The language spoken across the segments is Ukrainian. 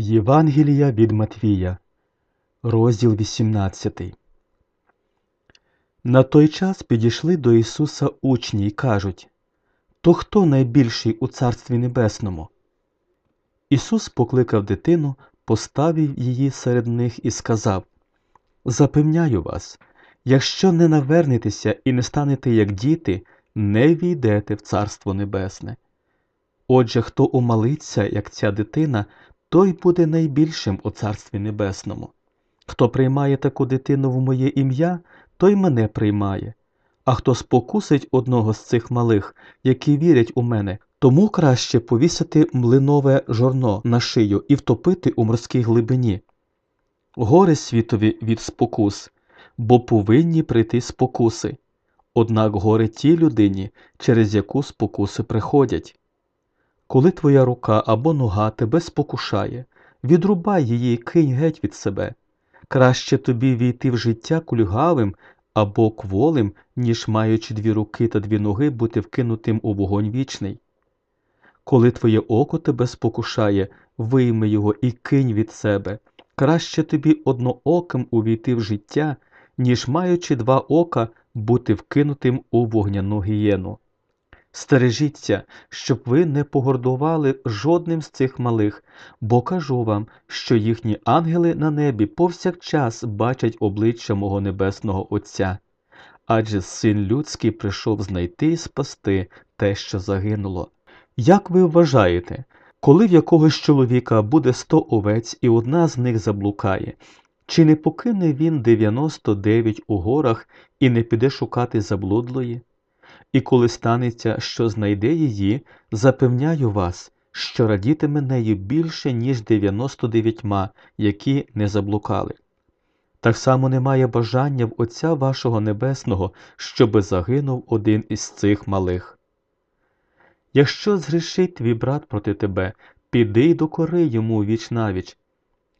Євангелія від Матвія, розділ 18. На той час підійшли до Ісуса учні й кажуть То хто найбільший у Царстві Небесному? Ісус покликав дитину, поставив її серед них і сказав Запевняю вас, якщо не навернетеся і не станете як діти, не війдете в Царство Небесне. Отже, хто умалиться, як ця дитина, той буде найбільшим у Царстві Небесному. Хто приймає таку дитину в моє ім'я, той мене приймає. А хто спокусить одного з цих малих, які вірять у мене, тому краще повісити млинове жорно на шию і втопити у морській глибині. Горе світові від спокус, бо повинні прийти спокуси. Однак горе тій людині, через яку спокуси приходять. Коли твоя рука або нога тебе спокушає, відрубай її і кинь геть від себе. Краще тобі війти в життя кульгавим або кволим, ніж маючи дві руки та дві ноги бути вкинутим у вогонь вічний. Коли твоє око тебе спокушає, вийми його і кинь від себе. Краще тобі однооким увійти в життя, ніж маючи два ока бути вкинутим у вогняну гієну. Стережіться, щоб ви не погордували жодним з цих малих, бо кажу вам, що їхні ангели на небі повсякчас бачать обличчя мого небесного Отця. Адже син людський прийшов знайти і спасти те, що загинуло. Як ви вважаєте, коли в якогось чоловіка буде сто овець і одна з них заблукає, чи не покине він 99 у горах і не піде шукати заблудлої? І коли станеться, що знайде її, запевняю вас, що радітиме нею більше, ніж 99, які не заблукали. Так само немає бажання в Отця вашого Небесного, щоби загинув один із цих малих. Якщо згрішить твій брат проти тебе, піди й докори йому віч навіч.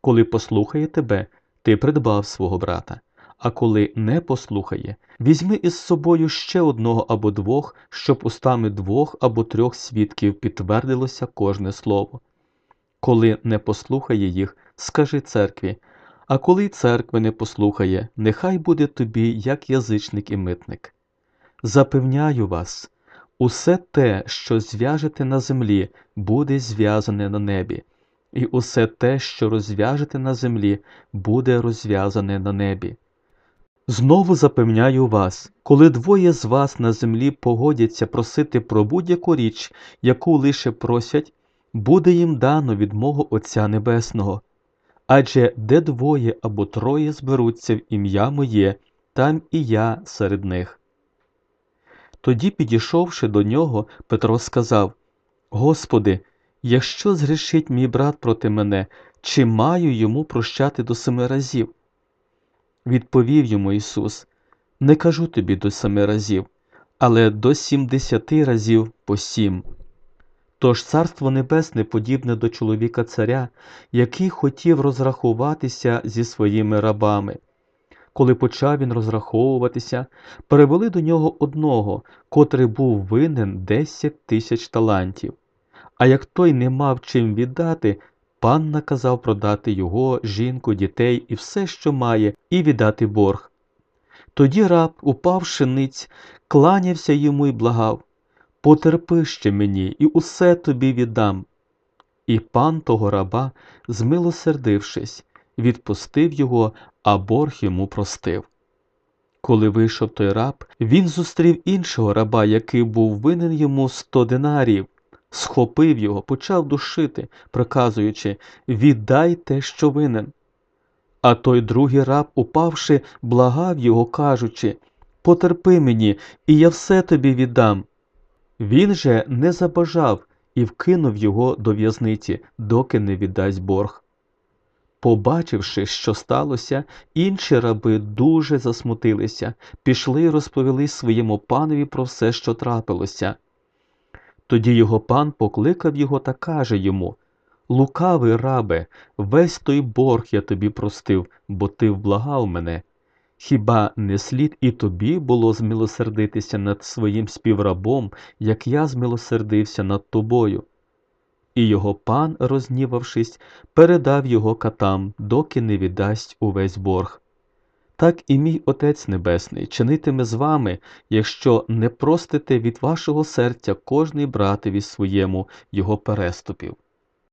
Коли послухає тебе, ти придбав свого брата а коли не послухає, візьми із собою ще одного або двох, щоб устами двох або трьох свідків підтвердилося кожне слово. Коли не послухає їх, скажи церкві, а коли церкви не послухає, нехай буде тобі як язичник і митник. Запевняю вас, усе те, що зв'яжете на землі, буде зв'язане на небі, і усе те, що розв'яжете на землі, буде розв'язане на небі. Знову запевняю вас, коли двоє з вас на землі погодяться просити про будь-яку річ, яку лише просять, буде їм дано від мого Отця Небесного. Адже де двоє або троє зберуться в ім'я моє, там і я серед них. Тоді, підійшовши до нього, Петро сказав Господи, якщо згрішить мій брат проти мене, чи маю йому прощати до семи разів? Відповів йому Ісус Не кажу тобі до семи разів, але до сімдесяти разів по сім. Тож Царство Небесне подібне до чоловіка царя, який хотів розрахуватися зі своїми рабами. Коли почав він розраховуватися, перевели до нього одного, котрий був винен десять тисяч талантів. А як той не мав чим віддати, Пан наказав продати його, жінку, дітей і все, що має, і віддати борг. Тоді раб, упавши ниць, кланявся йому і благав Потерпи ще мені, і усе тобі віддам. І пан того раба, змилосердившись, відпустив його, а борг йому простив. Коли вийшов той раб, він зустрів іншого раба, який був винен йому сто динарів схопив його, почав душити, приказуючи Віддай те, що винен. А той другий раб, упавши, благав його, кажучи Потерпи мені, і я все тобі віддам. Він же не забажав і вкинув його до в'язниці, доки не віддасть борг. Побачивши, що сталося, інші раби дуже засмутилися, пішли і розповіли своєму панові про все, що трапилося. Тоді його пан покликав його та каже йому Лукавий рабе, весь той борг я тобі простив, бо ти вблагав мене. Хіба не слід і тобі було змилосердитися над своїм співрабом, як я змилосердився над тобою? і його пан, рознівавшись, передав його катам, доки не віддасть увесь борг. Так і мій Отець Небесний чинитиме з вами, якщо не простите від вашого серця кожний братові своєму його переступів.